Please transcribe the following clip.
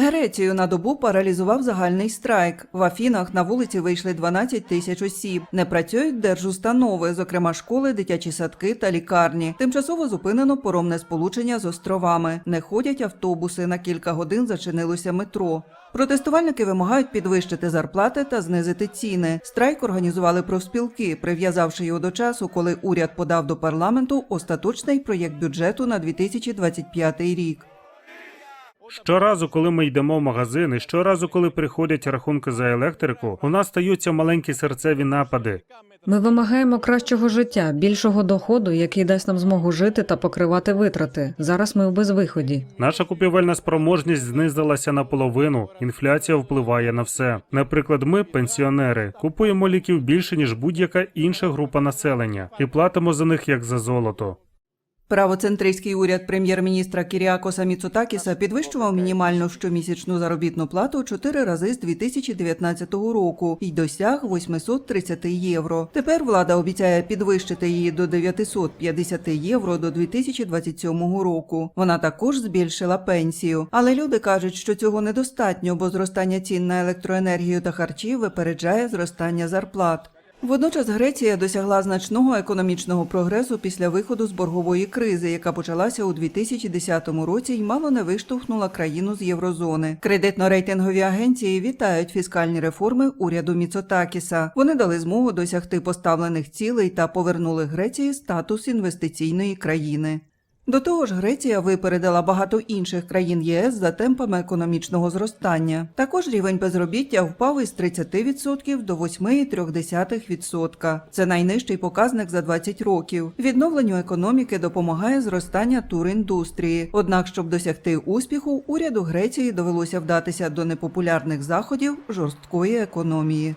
Грецію на добу паралізував загальний страйк. В Афінах на вулиці вийшли 12 тисяч осіб. Не працюють держустанови, зокрема школи, дитячі садки та лікарні. Тимчасово зупинено поромне сполучення з островами. Не ходять автобуси. На кілька годин зачинилося метро. Протестувальники вимагають підвищити зарплати та знизити ціни. Страйк організували профспілки, прив'язавши його до часу, коли уряд подав до парламенту остаточний проєкт бюджету на 2025 рік. Щоразу, коли ми йдемо в магазини, щоразу, коли приходять рахунки за електрику, у нас стаються маленькі серцеві напади. Ми вимагаємо кращого життя, більшого доходу, який дасть нам змогу жити та покривати витрати. Зараз ми в безвиході. Наша купівельна спроможність знизилася наполовину. Інфляція впливає на все. Наприклад, ми, пенсіонери, купуємо ліків більше ніж будь-яка інша група населення, і платимо за них як за золото. Правоцентристський уряд прем'єр-міністра Кіріакоса Міцутакіса підвищував мінімальну щомісячну заробітну плату чотири рази з 2019 року і досяг 830 євро. Тепер влада обіцяє підвищити її до 950 євро до 2027 року. Вона також збільшила пенсію. Але люди кажуть, що цього недостатньо, бо зростання цін на електроенергію та харчі випереджає зростання зарплат. Водночас Греція досягла значного економічного прогресу після виходу з боргової кризи, яка почалася у 2010 році й мало не виштовхнула країну з єврозони. Кредитно-рейтингові агенції вітають фіскальні реформи уряду Міцотакіса. Вони дали змогу досягти поставлених цілей та повернули Греції статус інвестиційної країни. До того ж, Греція випередила багато інших країн ЄС за темпами економічного зростання. Також рівень безробіття впав із 30% до 8,3%. Це найнижчий показник за 20 років. Відновленню економіки допомагає зростання туріндустрії. Однак, щоб досягти успіху, уряду Греції довелося вдатися до непопулярних заходів жорсткої економії.